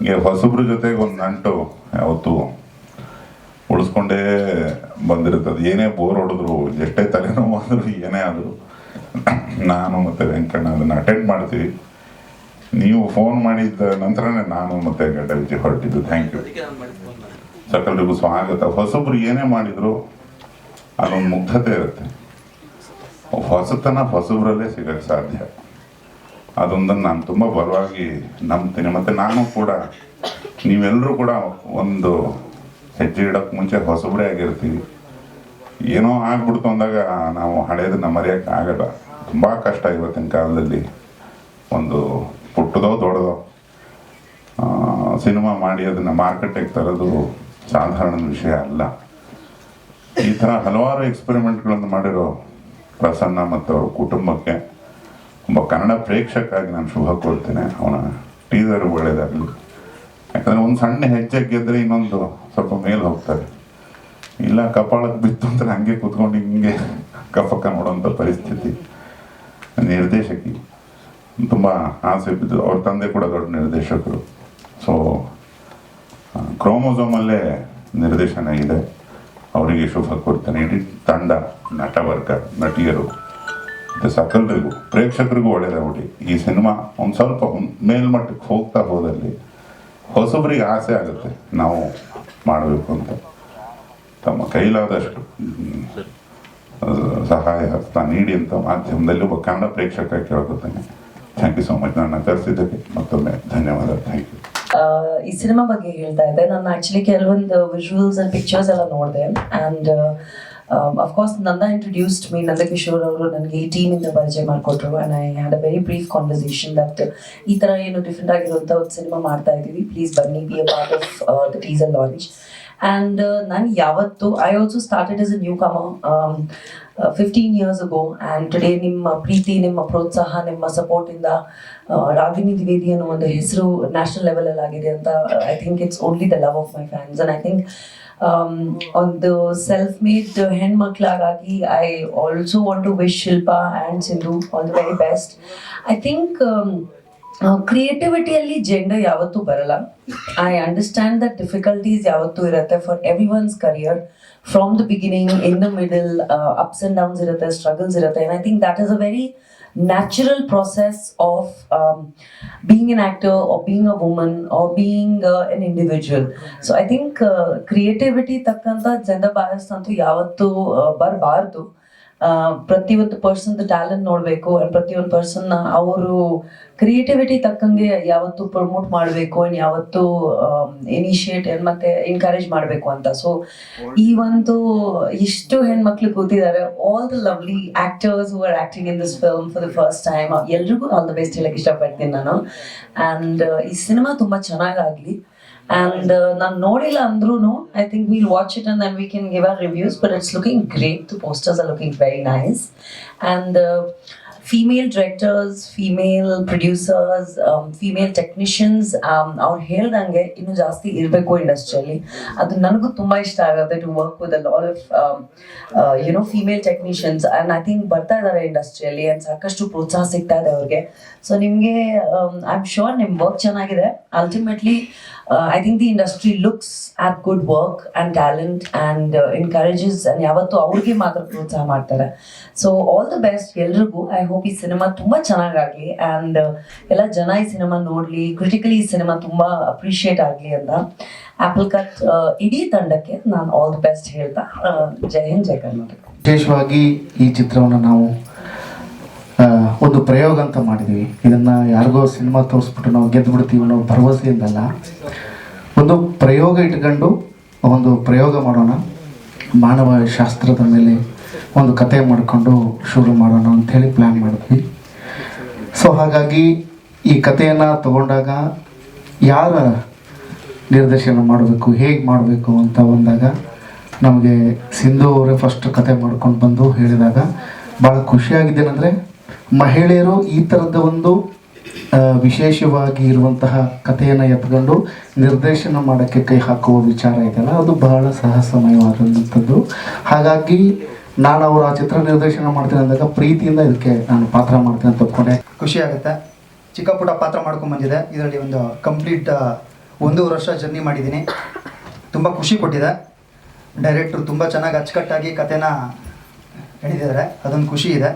ಹೀಗೆ ಹೊಸಬ್ರ ಜೊತೆಗೆ ಒಂದು ನಂಟು ಯಾವತ್ತು ಉಳಿಸ್ಕೊಂಡೇ ಬಂದಿರ್ತದೆ ಏನೇ ಬೋರ್ ಹೊಡೆದ್ರು ಎಷ್ಟೇ ತಲೆನೋವು ಆದರೂ ಏನೇ ಆದರೂ. ನಾನು ಮತ್ತು ವೆಂಕಣ್ಣ ಅದನ್ನು ಅಟೆಂಡ್ ಮಾಡ್ತೀವಿ. ನೀವು ಫೋನ್ ಮಾಡಿದ ನಂತರನೇ ನಾನು ಮತ್ತೆ ಗಡ್ಡ ವಿಜಯ್ ಹೊರಟಿದ್ದು ಥ್ಯಾಂಕ್ ಯು ಸಕಲರಿಗೂ ಸ್ವಾಗತ. ಹೊಸಬ್ರು ಏನೇ ಮಾಡಿದ್ರು ಅದೊಂದು ಮುಗ್ಧತೆ ಇರುತ್ತೆ. ಹೊಸತನ ಹೊಸಬ್ರಲ್ಲೇ ಸಿಗಕ್ಕೆ ಸಾಧ್ಯ. ಅದೊಂದನ್ನು ನಾನು ತುಂಬ ಬಲವಾಗಿ ನಂಬ್ತೀನಿ. ಮತ್ತು ನಾನು ಕೂಡ ನೀವೆಲ್ಲರೂ ಕೂಡ ಒಂದು ಹೆಜ್ಜೆ ಇಡೋಕ್ಕೆ ಮುಂಚೆ ಹೊಸಬರೇ ಆಗಿರ್ತೀವಿ ಏನೋ ಆಗ್ಬಿಡ್ತು ಅಂದಾಗ ನಾವು ಹಳೇದನ್ನ ಮರೆಯೋಕ್ಕೆ ಆಗಲ್ಲ. ತುಂಬ ಕಷ್ಟ ಇವತ್ತಿನ ಕಾಲದಲ್ಲಿ. ಒಂದು ಪುಟ್ಟದೋ ದೊಡ್ಡದೋ ಸಿನಿಮಾ ಮಾಡಿ ಅದನ್ನು ಮಾರ್ಕೆಟಿಗೆ ತರೋದು ಸಾಧಾರಣ ವಿಷಯ ಅಲ್ಲ. ಈ ಥರ ಹಲವಾರು ಎಕ್ಸ್ಪೆರಿಮೆಂಟ್ಗಳನ್ನು ಮಾಡಿರೋ ಪ್ರಸನ್ನ ಮತ್ತು ಅವ್ರ ಕುಟುಂಬಕ್ಕೆ ಒಬ್ಬ ಕನ್ನಡ ಪ್ರೇಕ್ಷಕಾಗಿ ನಾನು ಶುಭ ಕೋರ್ತೇನೆ. ಅವನ ಟೀಸರ್ ಒಳ್ಳೇದಾಗಲಿ. ಯಾಕಂದರೆ ಒಂದು ಸಣ್ಣ ಹೆಜ್ಜೆ ಗೆದ್ದರೆ ಇನ್ನೊಂದು ಸ್ವಲ್ಪ ಮೇಲೆ ಹೋಗ್ತಾರೆ. ಇಲ್ಲ, ಕಪಾಳಕ್ಕೆ ಬಿತ್ತು ಅಂತ ಹಂಗೆ ಕೂತ್ಕೊಂಡು ಹಿಂಗೆ ಕಪಕ್ಕ ನೋಡೋಂಥ ಪರಿಸ್ಥಿತಿ. ನಿರ್ದೇಶಕಿ. ತುಂಬ ಆಸೆ ಬಿದ್ದು ಅವ್ರ ತಂದೆ ಕೂಡ ದೊಡ್ಡ ನಿರ್ದೇಶಕರು. ಸೊ ಕ್ರೋಮೋಸೋಮಲ್ಲೇ ನಿರ್ದೇಶನ ಇದೆ. ಅವರಿಗೆ ಶುಭ ಕೊಡ್ತೇನೆ ಇಡೀ ತಂಡ, ನಟವರ್ಗ, ನಟಿಯರು. ಮತ್ತು ಸಕಲರಿಗೂ ಪ್ರೇಕ್ಷಕರಿಗೂ ಒಳ್ಳೆಯದಾಗ್ಬಿಟ್ಟು ಈ ಸಿನಿಮಾ ಒಂದು ಸ್ವಲ್ಪ ಮೇಲ್ಮಟ್ಟಕ್ಕೆ ಹೋಗ್ತಾ ಹೋದಲ್ಲಿ ಹೊಸಬರಿಗೆ ಆಸೆ ಆಗುತ್ತೆ. ನಾವು ಮಾಡಬೇಕು ಅಂತ. ತಮ್ಮ ಕೈಲಾದಷ್ಟು ಸಹಾಯ ಹಸ್ತ ನೀಡಿ ಅಂತ ಮಾಧ್ಯಮದಲ್ಲಿ ಒಬ್ಬ ಕನ್ನಡ ಪ್ರೇಕ್ಷಕ ಕೇಳ್ಕೊತೇನೆ. ಥ್ಯಾಂಕ್ ಯು ಸೋ ಮಚ್ ನನ್ನ ಕರೆಸಿದ್ದಕ್ಕೆ ಮತ್ತೊಮ್ಮೆ ಧನ್ಯವಾದ. ಥ್ಯಾಂಕ್ ಯು ಈ ಸಿನಿಮಾ ಬಗ್ಗೆ ಹೇಳ್ತಾ ಇದ್ದೆ. ನಾನು ಆಕ್ಚುಲಿ ಕೆಲವೊಂದು ವಿಜುವಲ್ಸ್ ಅಂಡ್ ಪಿಕ್ಚರ್ಸ್ ಎಲ್ಲ ನೋಡಿದೆ. ಆ್ಯಂಡ್ ಅಫ್ಕೋರ್ಸ್ ನನ್ನ ಇಂಟ್ರೊಡ್ಯೂಸ್ಡ್ ಮೀ ನಂದಕಿಶೋರ್ ಅವರು ನನಗೆ ಈ ಟೀಮಿಂದ ಪರಿಚಯ ಮಾಡಿಕೊಟ್ರು and I had a very brief conversation that ಈ ಥರ ಏನು ಡಿಫ್ರೆಂಟ್ ಆಗಿರುವಂಥ ಒಂದು ಸಿನಿಮಾ ಮಾಡ್ತಾ ಇದ್ದೀವಿ. ಪ್ಲೀಸ್ ಬನ್ನಿ be a part of the teaser launch and ನಾನು ಯಾವತ್ತು I also started as a newcomer fifteen years ago and today ನಿಮ್ಮ ಪ್ರೀತಿ, ನಿಮ್ಮ ಪ್ರೋತ್ಸಾಹ, ನಿಮ್ಮ ಸಪೋರ್ಟಿಂದ ರಾಗಿಣಿ ದ್ವಿವೇದಿ ಅನ್ನೋ ಒಂದು ಹೆಸರು ನ್ಯಾಷನಲ್ ಲೆವೆಲಲ್ಲಿ ಆಗಿದೆ ಅಂತ I think it's only the love of my fans and I think ಒಂದು self made ಹೆಣ್ಮಕ್ಳಾಗಿ I also want to wish Shilpa and Sindhu all the very best I think ಕ್ರಿಯೇಟಿವಿಟಿಯಲ್ಲಿ gender ಯಾವತ್ತೂ ಬರಲ್ಲ. ಐ ಅಂಡರ್ಸ್ಟ್ಯಾಂಡ್ ದಟ್ ಡಿಫಿಕಲ್ಟೀಸ್ ಯಾವತ್ತೂ ಇರುತ್ತೆ for every one's career from the beginning in the middle ups and downs ಇರುತ್ತೆ struggles ಇರುತ್ತೆ. I think that is a very natural process of um, being an actor or being a woman or being uh, an individual. So I think uh, creativity ತಕ್ಕಂತ gender ಬಯಸ್ ಅಂತೂ ಯಾವತ್ತೂ ಬರಬಾರ್ದು ಪ್ರತಿಯೊಂದು person talent ನೋಡಬೇಕು and ಪ್ರತಿಯೊಂದು ನ ಅವರು creativity ತಕ್ಕಂಗೆ ಯಾವತ್ತು ಪ್ರಮೋಟ್ ಮಾಡಬೇಕು ಅಂಡ್ ಯಾವತ್ತು ಇನಿಷಿಯೇಟ್ ಮತ್ತೆ ಎನ್ಕರೇಜ್ ಮಾಡಬೇಕು ಅಂತ. ಸೊ ಈ ಒಂದು ಎಷ್ಟು ಹೆಣ್ಮಕ್ಳು ಕೂತಿದ್ದಾರೆ all the lovely actors who are acting in this film for the first time ಎಲ್ರಿಗೂ ಆಲ್ ದ ಬೆಸ್ಟ್ ಹೇಳಕ್ ಇಷ್ಟಪಡ್ತೀನಿ ನಾನು. ಅಂಡ್ ಈ ಸಿನಿಮಾ ತುಂಬಾ ಚೆನ್ನಾಗಾಗಲಿ. ಆ್ಯಂಡ್ ನಾನು ನೋಡಿಲ್ಲ ಅಂದ್ರೂ I think will watch it and we can give our reviews but it's looking great the posters are looking very nice and female directors female producers female technicians ಅವ್ರು ಹೇಳ್ದಂಗೆ ಇನ್ನೂ ಜಾಸ್ತಿ ಇರಬೇಕು ಇಂಡಸ್ಟ್ರಿಯಲ್ಲಿ ಅದು ನನಗೂ ತುಂಬ ಇಷ್ಟ ಆಗುತ್ತೆ to work with a lot of you know female technicians and I think ಬರ್ತಾ ಇದ್ದಾರೆ ಇಂಡಸ್ಟ್ರಿಯಲ್ಲಿ ಆ್ಯಂಡ್ ಸಾಕಷ್ಟು ಪ್ರೋತ್ಸಾಹ ಸಿಗ್ತಾ ಇದೆ ಅವ್ರಿಗೆ. ಸೊ ನಿಮಗೆ ಐ ಆಮ್ ಶೋರ್ ನಿಮ್ಮ ವರ್ಕ್ ಚೆನ್ನಾಗಿದೆ. Ultimately I think the industry looks at good work and talent and encourages and ಯಾವತ್ತೂ ಅವ್ರಿಗೆ ಮಾತ್ರ ಪ್ರೋತ್ಸಾಹ ಮಾಡ್ತಾರೆ. ಸೊ ಆಲ್ ದ ಬೆಸ್ಟ್ ಎಲ್ರಿಗೂ. ಐ ಹೋಪ್ ಈ ಸಿನಿಮಾ ತುಂಬ ಚೆನ್ನಾಗಾಗಲಿ ಆ್ಯಂಡ್ ಎಲ್ಲ ಜನ ಈ ಸಿನಿಮಾ ನೋಡಲಿ ಕ್ರಿಟಿಕಲಿ ಈ ಸಿನಿಮಾ ತುಂಬ ಅಪ್ರಿಷಿಯೇಟ್ ಆಗಲಿ ಅಂತ. ಆ್ಯಪಲ್ ಕಟ್ ಇಡೀ ತಂಡಕ್ಕೆ ನಾನು ಆಲ್ ದ ಬೆಸ್ಟ್ ಹೇಳ್ತಾ ಆ, ಜೈ ಹಿಂದ್ ಜೈ ಕರ್ನಾಟಕ. ವಿಶೇಷವಾಗಿ ಈ ಚಿತ್ರವನ್ನು ನಾವು ಒಂದು ಪ್ರಯೋಗ ಅಂತ ಮಾಡಿದ್ವಿ. ಇದನ್ನ ಯಾರಿಗೋ ಸಿನಿಮಾ ತೋರಿಸ್ಬಿಟ್ಟು ನಾವು ಗೆದ್ದು ಬಿಡ್ತೀವಿ ಅನ್ನೋ ಭರವಸೆಯಿಂದಲ್ಲ. ಒಂದು ಪ್ರಯೋಗ ಇಟ್ಕೊಂಡು ಒಂದು ಪ್ರಯೋಗ ಮಾಡೋಣ. ಮಾನವ ಶಾಸ್ತ್ರದ ಮೇಲೆ ಒಂದು ಕತೆ ಮಾಡಿಕೊಂಡು ಶುರು ಮಾಡೋಣ ಅಂಥೇಳಿ ಪ್ಲ್ಯಾನ್ ಮಾಡಿದ್ವಿ. ಸೊ ಹಾಗಾಗಿ ಈ ಕಥೆಯನ್ನು ತಗೊಂಡಾಗ ಯಾರ ನಿರ್ದೇಶನ ಮಾಡಬೇಕು ಹೇಗೆ ಮಾಡಬೇಕು ಅಂತ ಬಂದಾಗ ನಮಗೆ ಸಿಂಧು ಅವರೇ ಫಸ್ಟ್ ಕತೆ ಮಾಡ್ಕೊಂಡು ಬಂದು ಹೇಳಿದಾಗ ಭಾಳ ಖುಷಿಯಾಗಿದ್ದೇನೆಂದರೆ ಮಹಿಳೆಯರು ಈ ಥರದ ಒಂದು ವಿಶೇಷವಾಗಿ ಇರುವಂತಹ ಕಥೆಯನ್ನು ಎತ್ಕೊಂಡು ನಿರ್ದೇಶನ ಮಾಡೋಕ್ಕೆ ಕೈ ಹಾಕುವ ವಿಚಾರ ಇದೆಯಲ್ಲ, ಅದು ಬಹಳ ಸಾಹಸಮಯವಾದಂಥದ್ದು ಹಾಗಾಗಿ ನಾನು ಅವರು ಆ ಚಿತ್ರ ನಿರ್ದೇಶನ ಮಾಡ್ತೀನಿ ಅಂದಾಗ ಪ್ರೀತಿಯಿಂದ ಇದಕ್ಕೆ ನಾನು ಪಾತ್ರ ಮಾಡ್ತೀನಿ ಅಂತ ಒಪ್ಕೊಂಡೆ. ಖುಷಿ ಆಗುತ್ತೆ. ಚಿಕ್ಕ ಪುಟ್ಟ ಪಾತ್ರ ಮಾಡ್ಕೊಂಡು ಬಂದಿದೆ. ಇದರಲ್ಲಿ ಒಂದು ಕಂಪ್ಲೀಟ್ ಒಂದೂವರೆ ವರ್ಷ ಜರ್ನಿ ಮಾಡಿದ್ದೀನಿ. ತುಂಬ ಖುಷಿ ಕೊಟ್ಟಿದೆ. ಡೈರೆಕ್ಟ್ರು ತುಂಬ ಚೆನ್ನಾಗಿ ಅಚ್ಚುಕಟ್ಟಾಗಿ ಕಥೆನ ಹೇಳಿದ್ದಾರೆ ಅದೊಂದು ಖುಷಿ ಇದೆ.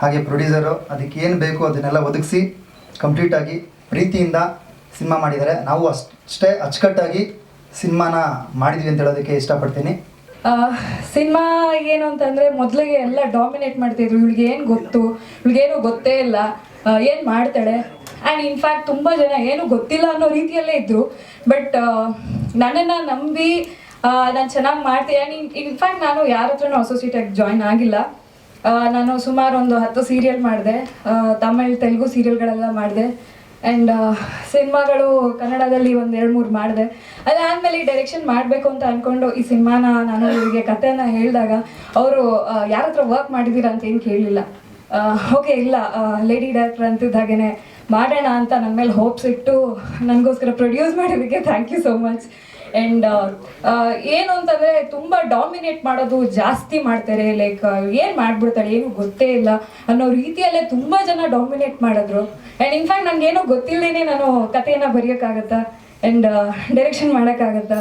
ಹಾಗೆ ಪ್ರೊಡ್ಯೂಸರು ಅದಕ್ಕೆ ಏನು ಬೇಕು ಅದನ್ನೆಲ್ಲ ಒದಗಿಸಿ ಕಂಪ್ಲೀಟಾಗಿ ಪ್ರೀತಿಯಿಂದ ಸಿನಿಮಾ ಮಾಡಿದ್ದಾರೆ. ನಾವು ಅಷ್ಟೇ ಅಚ್ಚುಕಟ್ಟಾಗಿ ಸಿನಿಮಾನ ಮಾಡಿದ್ವಿ ಅಂತ ಹೇಳೋದಕ್ಕೆ ಇಷ್ಟಪಡ್ತೀನಿ. ಸಿನಿಮಾ ಏನು ಅಂತಂದ್ರೆ ಮೊದಲಿಗೆ ಎಲ್ಲ ಡಾಮಿನೇಟ್ ಮಾಡ್ತಿದ್ರು. ಇವಳಿಗೆ ಏನು ಗೊತ್ತು? ಇವಳಿಗೇನು ಗೊತ್ತೇ ಇಲ್ಲ. ಏನು ಮಾಡ್ತಾಳೆ? ಆ್ಯಂಡ್ ಇನ್ಫ್ಯಾಕ್ಟ್ ತುಂಬ ಜನ ಏನು ಗೊತ್ತಿಲ್ಲ ಅನ್ನೋ ರೀತಿಯಲ್ಲೇ ಇದ್ರು. ಬಟ್ ನನ್ನನ್ನು ನಂಬಿ ನಾನು ಚೆನ್ನಾಗಿ ಮಾಡ್ತೀನಿ. ಆ್ಯಂಡ್ ಇನ್ಫ್ಯಾಕ್ಟ್ ನಾನು ಯಾರ ಹತ್ರನೂ ಅಸೋಸಿಯೇಟಾಗಿ ಜಾಯ್ನ್ ಆಗಿಲ್ಲ. ನಾನು ಸುಮಾರು ಒಂದು ಹತ್ತು ಸೀರಿಯಲ್ ಮಾಡಿದೆ. ತಮಿಳ್, ತೆಲುಗು ಸೀರಿಯಲ್ಗಳೆಲ್ಲ ಮಾಡಿದೆ. ಆ್ಯಂಡ್ ಸಿನಿಮಾಗಳು ಕನ್ನಡದಲ್ಲಿ ಒಂದು ಎರಡು ಮೂರು ಮಾಡಿದೆ. ಅದಾದಮೇಲೆ ಡೈರೆಕ್ಷನ್ ಮಾಡಬೇಕು ಅಂತ ಅಂದ್ಕೊಂಡು ಈ ಸಿನಿಮಾನ ನಾನು ಇವರಿಗೆ ಕಥೆಯನ್ನು ಹೇಳಿದಾಗ ಅವರು ಯಾರ ಹತ್ರ ವರ್ಕ್ ಮಾಡಿದ್ದೀರಾ ಅಂತ ಏನು ಕೇಳಲಿಲ್ಲ ಓಕೆ, ಇಲ್ಲ. ಲೇಡಿ ಡೈರೆಕ್ಟರ್ ಅಂತಿದ್ದಾಗೇನೆ ಮಾಡೋಣ ಅಂತ ನನ್ನ ಮೇಲೆ ಹೋಪ್ಸ್ ಇಟ್ಟು ನನಗೋಸ್ಕರ ಪ್ರೊಡ್ಯೂಸ್ ಮಾಡಿದ್ದಕ್ಕೆ thank you so much and ಏನು ಅಂತಂದರೆ ತುಂಬ ಡಾಮಿನೇಟ್ ಮಾಡೋದು ಜಾಸ್ತಿ ಮಾಡ್ತಾರೆ ಲೈಕ್ ಏನು ಮಾಡ್ಬಿಡ್ತಾಳೆ ಏನು ಗೊತ್ತೇ ಇಲ್ಲ ಅನ್ನೋ ರೀತಿಯಲ್ಲೇ ತುಂಬ ಜನ ಡಾಮಿನೇಟ್ ಮಾಡಿದ್ರು. ಆ್ಯಂಡ್ ಇನ್ಫ್ಯಾಕ್ಟ್ ನನಗೇನೋ ಗೊತ್ತಿಲ್ಲದೇನೆ ನಾನು ಕಥೆಯನ್ನು ಬರೆಯೋಕ್ಕಾಗತ್ತಾ? ಆ್ಯಂಡ್ ಡೈರೆಕ್ಷನ್ ಮಾಡೋಕ್ಕಾಗತ್ತಾ?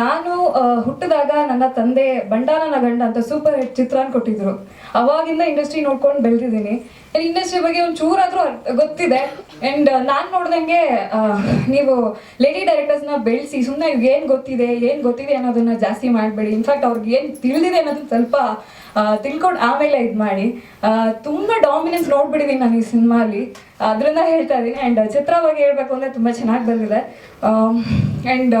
ನಾನು ಹುಟ್ಟಿದಾಗ ನನ್ನ ತಂದೆ ಬಂಡಾನನ ಗಂಡ ಅಂತ ಸೂಪರ್ ಹಿಟ್ ಚಿತ್ರಾನ್ ಕೊಟ್ಟಿದ್ರು. ಅವಾಗಿಂದ ಇಂಡಸ್ಟ್ರಿ ನೋಡ್ಕೊಂಡು ಬೆಳೆದಿದ್ದೀನಿ. ಇಂಡಸ್ಟ್ರಿ ಬಗ್ಗೆ ಒಂದು ಚೂರಾದ್ರೂ ಗೊತ್ತಿದೆ. ಅಂಡ್ ನಾನು ನೋಡ್ದಂಗೆ ನೀವು ಲೇಡಿ ಡೈರೆಕ್ಟರ್ಸ್ನ ಬೆಳೆಸಿ ಸುಮ್ಮನೆ ಏನು ಗೊತ್ತಿದೆ ಏನು ಗೊತ್ತಿದೆ ಅನ್ನೋದನ್ನ ಜಾಸ್ತಿ ಮಾಡಬೇಡಿ. ಇನ್ಫ್ಯಾಕ್ಟ್ ಅವ್ರಿಗೆ ಏನು ತಿಳಿದಿದೆ ಅನ್ನೋದು ಸ್ವಲ್ಪ ತಿಳ್ಕೊಂಡು ಆಮೇಲೆ ಇದು ಮಾಡಿ. ತುಂಬ ಡಾಮಿನೆನ್ಸ್ ನೋಡ್ಬಿಟ್ಟಿದ್ದೀನಿ ನಾನು ಈ ಸಿನಿಮಾಲಿ ಅದರಿಂದ ಹೇಳ್ತಾ ಇದ್ದೀನಿ. ಆ್ಯಂಡ್ ಚಿತ್ರ ಬಗ್ಗೆ ಹೇಳಬೇಕು ಅಂದರೆ ತುಂಬ ಚೆನ್ನಾಗಿ ಬಂದಿದೆ. ಆ್ಯಂಡ್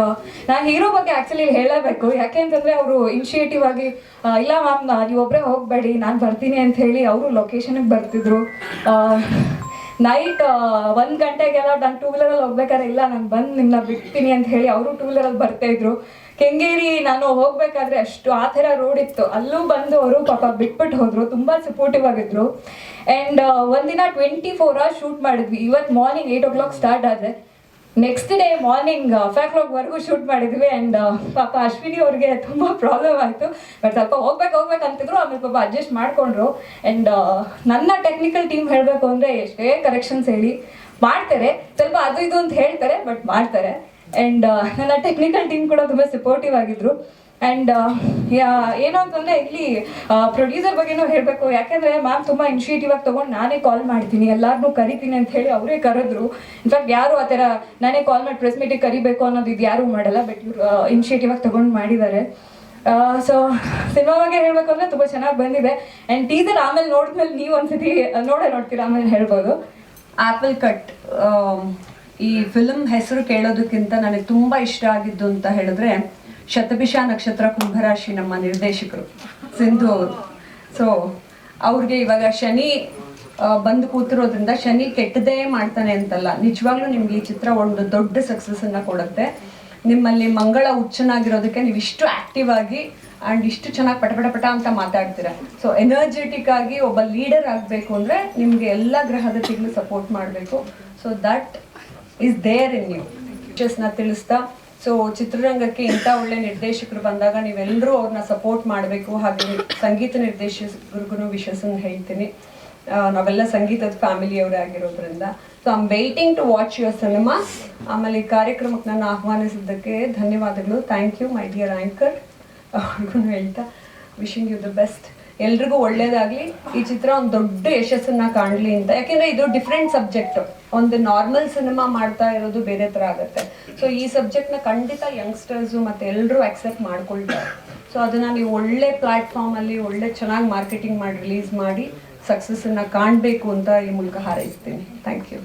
ನಾ ಹೀರೋ ಬಗ್ಗೆ ಆ್ಯಕ್ಚುಲಿ ಹೇಳಬೇಕು. ಯಾಕೆ ಅಂತಂದರೆ ಅವರು ಇನಿಷಿಯೇಟಿವ್ ಆಗಿ ಇಲ್ಲ ಮ್ಯಾಮ್ ನೀವು ಒಬ್ಬರೇ ಹೋಗಬೇಡಿ, ನಾನು ಬರ್ತೀನಿ ಅಂತ ಹೇಳಿ ಅವರು ಲೊಕೇಶನ್ಗೆ ಬರ್ತಿದ್ರು. ನೈಟ್ ಒಂದು ಗಂಟೆಗೆಲ್ಲ ನಾನು ಟೂ ವೀಲರಲ್ಲಿ ಹೋಗ್ಬೇಕಾದ್ರೆ ಇಲ್ಲ, ನಾನು ಬಂದು ನಿಮ್ಮನ್ನ ಬಿಡ್ತೀನಿ ಅಂತ ಹೇಳಿ ಅವರು ಟೂ ವೀಲರಲ್ಲಿ ಬರ್ತಾ ಇದ್ರು. ಕೆಂಗೇರಿ, ನಾನು ಹೋಗ್ಬೇಕಾದ್ರೆ ಅಷ್ಟು ಆ ಥರ ರೋಡ್ ಇತ್ತು. ಅಲ್ಲೂ ಬಂದು ಅವರು ಪಾಪ ಬಿಟ್ಬಿಟ್ಟು ಹೋದ್ರು, ತುಂಬ ಸಪೋರ್ಟಿವ್ ಆಗಿದ್ರು. ಆ್ಯಂಡ್ ಒಂದಿನ ಟ್ವೆಂಟಿ ಫೋರ್ ಅವರ್ಸ್ ಶೂಟ್ ಮಾಡಿದ್ವಿ ಇವತ್ತು morning eight o'clock start ಆದರೆ ನೆಕ್ಸ್ಟ್ ಡೇ ಮಾರ್ನಿಂಗ್ ಫೈವ್ ಕ್ಲಾಕ್ವರೆಗೂ ಶೂಟ್ ಮಾಡಿದ್ವಿ. ಆ್ಯಂಡ್ ಪಾಪ ಅಶ್ವಿನಿ ಅವ್ರಿಗೆ ತುಂಬ ಪ್ರಾಬ್ಲಮ್ ಆಯಿತು. ಬಟ್ ಸ್ವಲ್ಪ ಹೋಗ್ಬೇಕು ಹೋಗ್ಬೇಕು ಅಂತಿದ್ರು. ಆಮೇಲೆ ಪಾಪ ಅಡ್ಜಸ್ಟ್ ಮಾಡಿಕೊಂಡ್ರು. ಆ್ಯಂಡ್ ನನ್ನ ಟೆಕ್ನಿಕಲ್ ಟೀಮ್ ಹೇಳಬೇಕು ಅಂದರೆ ಎಷ್ಟೇ ಕರೆಕ್ಷನ್ಸ್ ಹೇಳಿ ಮಾಡ್ತಾರೆ. ಸ್ವಲ್ಪ ಅದು ಇದು ಅಂತ ಹೇಳ್ತಾರೆ ಬಟ್ ಮಾಡ್ತಾರೆ. ಆ್ಯಂಡ್ ನನ್ನ ಟೆಕ್ನಿಕಲ್ ಟೀಮ್ ಕೂಡ ತುಂಬ ಸಪೋರ್ಟಿವ್ ಆಗಿದ್ರು. ಆ್ಯಂಡ್ ಏನು ಅಂತಂದರೆ ಇಲ್ಲಿ ಪ್ರೊಡ್ಯೂಸರ್ ಬಗ್ಗೆನೂ ಹೇಳಬೇಕು. ಯಾಕೆಂದರೆ ಮ್ಯಾಮ್ ತುಂಬ ಇನಿಷಿಯೇಟಿವ್ ಆಗಿ ತೊಗೊಂಡು ನಾನೇ ಕಾಲ್ ಮಾಡ್ತೀನಿ. ಎಲ್ಲರನ್ನೂ ಕರಿತೀನಿ ಅಂತ ಹೇಳಿ ಅವರೇ ಕರೆದ್ರು. ಇನ್ಫ್ಯಾಕ್ಟ್ ಯಾರು ಆ ಥರ ನಾನೇ ಕಾಲ್ ಮಾಡಿ ಪ್ರೆಸ್ ಮೀಟಿಂಗ್ ಕರಿಬೇಕು ಅನ್ನೋದು ಇದು ಯಾರೂ ಮಾಡಲ್ಲ ಬಟ್ ಇವರು ಇನಿಷಿಯೇಟಿವ್ ಆಗಿ ತೊಗೊಂಡು ಮಾಡಿದ್ದಾರೆ. ಸೊ ಸಿನಿಮಾ ಬಗ್ಗೆ ಹೇಳಬೇಕು ಅಂದರೆ ತುಂಬ ಚೆನ್ನಾಗಿ ಬಂದಿದೆ. ಆ್ಯಂಡ್ ಟೀಸರ್ ಆಮೇಲೆ ನೋಡಿದ್ಮೇಲೆ ನೀವು ಒಂದ್ಸತಿ ನೋಡೇ ನೋಡ್ತೀರಾ ಆಮೇಲೆ ಹೇಳ್ಬೋದು. ಆಪಲ್ ಕಟ್ ಈ ಫಿಲ್ಮ್ ಹೆಸರು ಕೇಳೋದಕ್ಕಿಂತ ನನಗೆ ತುಂಬಾ ಇಷ್ಟ ಆಗಿದ್ದು ಅಂತ ಹೇಳಿದ್ರೆ ಶತಭಿಷ ನಕ್ಷತ್ರ ಕುಂಭರಾಶಿ ನಮ್ಮ ನಿರ್ದೇಶಕರು ಸಿಂಧು ಅವರು. ಸೊ ಅವ್ರಿಗೆ ಇವಾಗ ಶನಿ ಬಂದು ಕೂತಿರೋದ್ರಿಂದ ಶನಿ ಕೆಟ್ಟದೇ ಮಾಡ್ತಾನೆ ಅಂತಲ್ಲ. ನಿಜವಾಗ್ಲೂ ನಿಮ್ಗೆ ಈ ಚಿತ್ರ ಒಂದು ದೊಡ್ಡ ಸಕ್ಸಸ್ ಅನ್ನ ಕೊಡುತ್ತೆ. ನಿಮ್ಮಲ್ಲಿ ಮಂಗಳ ಹುಚ್ಚನಾಗಿರೋದಕ್ಕೆ ನೀವು ಇಷ್ಟು ಆಕ್ಟಿವ್ ಆಗಿ ಅಂಡ್ ಇಷ್ಟು ಚೆನ್ನಾಗಿ ಪಟ ಪಟ ಪಟ ಅಂತ ಮಾತಾಡ್ತೀರಾ. ಸೊ ಎನರ್ಜೆಟಿಕ್ ಆಗಿ ಒಬ್ಬ ಲೀಡರ್ ಆಗಬೇಕು ಅಂದ್ರೆ ನಿಮ್ಗೆ ಎಲ್ಲ ಗ್ರಹದ ತಿಂಗಳು ಸಪೋರ್ಟ್ ಮಾಡಬೇಕು. So that is there in you ನ ತಿಳಿಸ್ತಾ ಸೊ ಚಿತ್ರರಂಗಕ್ಕೆ ಇಂಥ ಒಳ್ಳೆ ನಿರ್ದೇಶಕರು ಬಂದಾಗ ನೀವೆಲ್ಲರೂ ಅವ್ರನ್ನ ಸಪೋರ್ಟ್ ಮಾಡಬೇಕು, ಹಾಗೆ ಸಂಗೀತ ನಿರ್ದೇಶಕರಿಗೂ ವಿಶಸ್ಸನ್ನು ಹೇಳ್ತೀನಿ. ನಾವೆಲ್ಲ ಸಂಗೀತದ ಫ್ಯಾಮಿಲಿಯವರೇ ಆಗಿರೋದ್ರಿಂದ. So I'm waiting to watch your cinema ಆಮೇಲೆ ಈ ಕಾರ್ಯಕ್ರಮಕ್ಕೆ ನನ್ನ ಆಹ್ವಾನಿಸಿದ್ದಕ್ಕೆ ಧನ್ಯವಾದಗಳು. Thank you my dear anchor ಅವ್ರಿಗೂ ಹೇಳ್ತಾ ವಿಶಿಂಗ್ ಯು ದ ಬೆಸ್ಟ್ ಎಲ್ರಿಗೂ ಒಳ್ಳೇದಾಗ್ಲಿ. ಈ ಚಿತ್ರ ಒಂದು ದೊಡ್ಡ ಯಶಸ್ಸನ್ನ ಕಾಣಲಿ ಅಂತ. ಯಾಕೆಂದ್ರೆ ಇದು ಡಿಫ್ರೆಂಟ್ ಸಬ್ಜೆಕ್ಟ್ ಒಂದು ನಾರ್ಮಲ್ ಸಿನಿಮಾ ಮಾಡ್ತಾ ಇರೋದು ಬೇರೆ ತರ ಆಗುತ್ತೆ. ಸೊ ಈ ಸಬ್ಜೆಕ್ಟ್ನ ಖಂಡಿತ ಯಂಗ್ಸ್ಟರ್ಸ್ ಮತ್ತೆ ಎಲ್ಲರೂ ಅಕ್ಸೆಪ್ಟ್ ಮಾಡ್ಕೊಳ್ತಾರೆ. ಸೊ ಅದನ್ನ ನೀವು ಒಳ್ಳೆ ಪ್ಲಾಟ್ಫಾರ್ಮ್ ಅಲ್ಲಿ, ಒಳ್ಳೆ ಚೆನ್ನಾಗಿ ಮಾರ್ಕೆಟಿಂಗ್ ಮಾಡಿ ರಿಲೀಸ್ ಮಾಡಿ ಸಕ್ಸಸ್ ಅನ್ನ ಕಾಣಬೇಕು ಅಂತ ಈ ಮೂಲಕ ಹಾರೈಸ್ತೀನಿ. ಥ್ಯಾಂಕ್ ಯು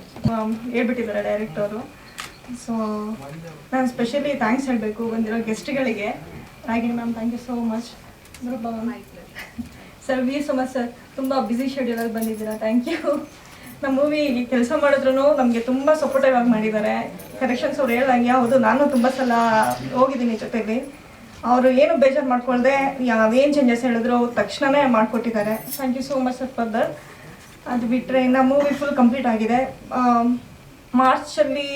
ಹೇಳ್ಬಿಟ್ಟಿದ್ದಾರೆ ಡೈರೆಕ್ಟರು ಸೊ ನಾನು ಸ್ಪೆಷಲಿ ಥ್ಯಾಂಕ್ಸ್ ಹೇಳಬೇಕು ಬಂದಿರೋ ಗೆಸ್ಟ್ಗಳಿಗೆ Ragini ma'am thank you so much sir we so much sir ತುಂಬ ಬ್ಯುಸಿ ಶೆಡ್ಯೂಲಲ್ಲಿ ಬಂದಿದ್ದೀರಾ? ಥ್ಯಾಂಕ್ ಯು ನಮ್ಮ ಮೂವಿ ಕೆಲಸ ಮಾಡಿದ್ರು ನಮಗೆ ತುಂಬ ಸಪೋರ್ಟಿವ್ ಆಗಿ ಮಾಡಿದ್ದಾರೆ. ಕರೆಕ್ಷನ್ಸ್ ಅವ್ರು ಹೇಳ್ದಂಗೆ, ಹೌದು, ನಾನು ತುಂಬ ಸಲ ಹೋಗಿದ್ದೀನಿ ಜೊತೆಗೆ ಅವರು ಏನು ಬೇಜಾರು ಮಾಡ್ಕೊಳ್ದೆ ಯಾವೇನು ಚೇಂಜಸ್ ಹೇಳಿದ್ರು ತಕ್ಷಣವೇ ಮಾಡಿಕೊಟ್ಟಿದ್ದಾರೆ. Thank you so much sir for that ಅದು ಬಿಟ್ಟರೆ ಇನ್ನು ಮೂವಿ ಫುಲ್ ಕಂಪ್ಲೀಟ್ ಆಗಿದೆ. ಮಾರ್ಚಲ್ಲಿ